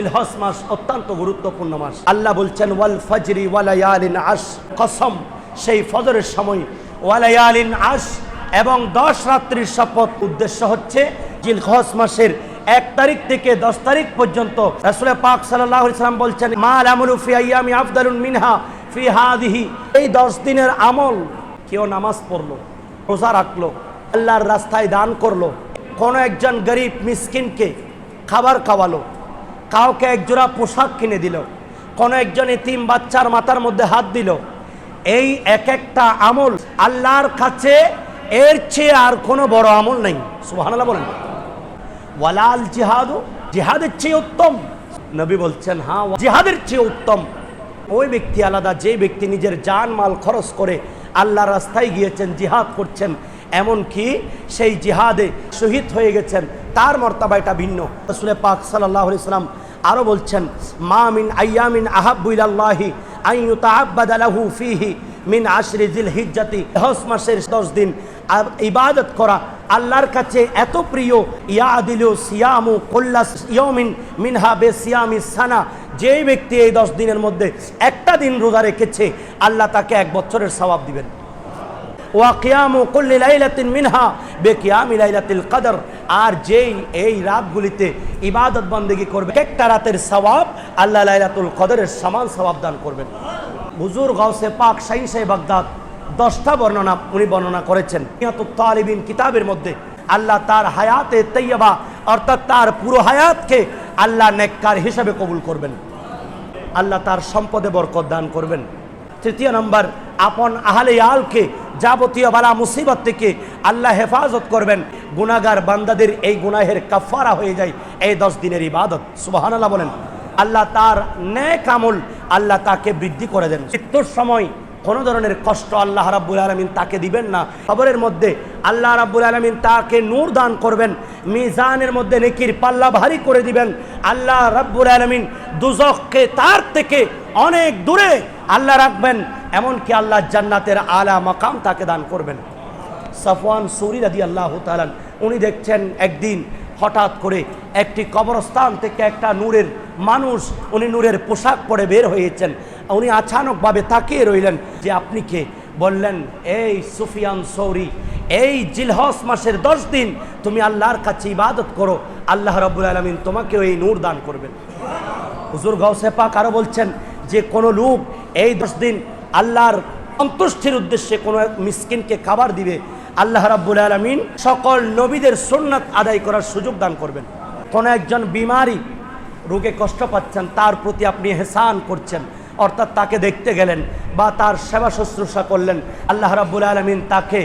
হস মাস অত্যন্ত গুরুত্বপূর্ণ মাস। আল্লাহ বলছেন, ওয়াল ফজরি ওয়ালায়ালিন আশ কসম, সেই ফজরের সময় ওয়ালায়ালিন আশ এবং দশ রাত্রির শপথ। উদ্দেশ্য হচ্ছে জিলহস মাসের এক তারিখ থেকে দশ তারিখ পর্যন্ত রাসূল পাক সাল্লাল্লাহু আলাইহি সাল্লাম বলছেন মা আমলু ফি আইয়ামি আফদালুন মিনহা ফি হাদিহি এই দশ দিনের আমল কেউ নামাজ পড়ল, রোজা রাখল, আল্লাহর রাস্তায় দান করল, কোনো একজন গরিব মিসকিনকে খাবার খাওয়ালো কাউকে একজোড়া পোশাক কিনে দিল। কোনো একজন এতিম বাচ্চার মাথার মধ্যে হাত দিল। এই এক একটা আমল আল্লাহর কাছে এর চেয়ে আর কোনো বড় আমল নেই। সুবহানাল্লাহ বলেন। ওয়ালাল জিহাদও জিহাদের চেয়ে উত্তম। নবী বলছেন হ্যাঁ জিহাদের চেয়ে উত্তম। ওই ব্যক্তি আলাদা যে ব্যক্তি নিজের জান, মাল খরচ করে আল্লাহর রাস্তায় গিয়েছেন, জিহাদ করছেন এমনকি সেই জিহাদে শহীদ হয়ে গেছেন, তার মর্তাবা এটা ভিন্ন। রসুল পাক সাল্লাহ সাল্লাম আরও বলছেন, মা মিন আয়ামিন আহাবুল্লাহি আইয়ুতাআব্বাদ লাহু ফিহি মিন আশরি জিল হিজ্জাতি হজ মাসের দশ দিন ইবাদত করা আল্লাহর কাছে এত প্রিয় ইয়া আদিলু সিয়ামু কল্লাস ইয়মিন মিনহা বে সিয়ামি সানা। যেই ব্যক্তি এই দশ দিনের মধ্যে একটা দিন রোজা রেখেছে, আল্লাহ তাকে এক বছরের সওয়াব দিবেন। ওয়া কিয়ামু কুল্লি লাইলাতিন মিনহা, বেকিয়ামি লাইলাতিল কদর। আর যেই, এই রাতগুলিতে ইবাদত বন্দেগি করবে, একটা রাতের সওয়াব আল্লাহ লাইলাতুল কদরের সমান সওয়াব দান করবেন। হুজুর গাউসে পাক শাহী সাহেব বাগদাদ, দশটা বর্ণনা উনি বর্ণনা করেছেন। নিয়াতুত তালিবিন কিতাবের মধ্যে আল্লাহ তার হায়াতে তৈয়বা অর্থাৎ তার পুরো হায়াতকে আল্লাহ নেককার হিসেবে কবুল করবেন। আল্লাহ তার সম্পদে বরকত দান করবেন। তৃতীয় নম্বর, আপন আহলে আলকে যাবতীয় বালা মুসিবত থেকে আল্লাহ হেফাজত করবেন। গুনাগার বান্দাদের এই গুনাহের কাফারা হয়ে যায় এই দশ দিনের ইবাদত। সুবাহান আল্লাহ বলেন, আল্লাহ তার ন্যাক আমল আল্লাহ তাকে বৃদ্ধি করে দেন। মৃত্যুর সময় কোনো ধরনের কষ্ট আল্লাহ রাব্বুল আলমিন তাকে দিবেন না। খবরের মধ্যে আল্লাহ রাব্বুল আলমিন তাকে নূর দান করবেন। মিজানের মধ্যে নেকির পাল্লা ভারী করে দিবেন। আল্লাহ রাব্বুল আলমিন দুজককে তার থেকে অনেক দূরে আল্লাহ রাখবেন, এমনকি আল্লাহ জান্নাতের আলা মাকাম তাকে দান করবেন। সাফওয়ান সুরি রাদি আল্লাহ তালান উনি দেখছেন একদিন হঠাৎ করে একটি কবরস্থান থেকে একটা নূরের মানুষ, উনি নূরের পোশাক পরে বের হয়েছেন। উনি আচানকভাবে তাকিয়ে রইলেন যে আপনি কে? বললেন, এই সুফিয়ান সৌরি, এই জিলহস মাসের দশ দিন তুমি আল্লাহর কাছে ইবাদত করো, আল্লাহ রব্বুল আলমিন তোমাকেও এই নূর দান করবেন। হুজুর গাউসে পাক আরও বলছেন যে কোনো লোক এই দশ দিন আল্লাহর সন্তুষ্টির উদ্দেশ্যে কোনো মিসকিনকে খাবার দিবে, আল্লাহ রাব্বুল আলমিন সকল নবীদের সুন্নাত আদায় করার সুযোগ দান করবেন। কোনো একজন বিমারি রোগে কষ্ট পাচ্ছেন, তার প্রতি আপনি হেসান করছেন, অর্থাৎ তাকে দেখতে গেলেন বা তার সেবা শুশ্রূষা করলেন, আল্লাহ রাব্বুল আলমিন তাকে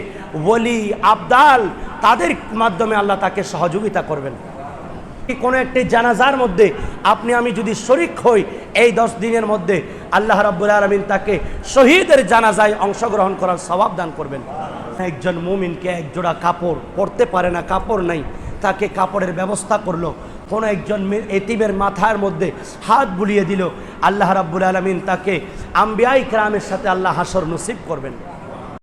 ওলি আবদাল তাদের মাধ্যমে আল্লাহ তাকে সহযোগিতা করবেন। কোনো একটি জানাজার মধ্যে আপনি, আমি যদি শরিক হই, এই দশ দিনের মধ্যে আল্লাহ রাব্বুল আলমিন তাকে শহীদের জানাজায় অংশগ্রহণ করার স্বভাব দান করবেন। একজন মুমিনকে একজোড়া কাপড় পরতে পারে না, কাপড় নাই। তাকে কাপড়ের ব্যবস্থা করল। কোনো একজন এতিমের মাথার মধ্যে হাত বুলিয়ে দিল। আল্লাহ রাব্বুল আলমিন তাকে আম্বিয়াই ক্রামের সাথে আল্লাহ হাসর নসিব করবেন।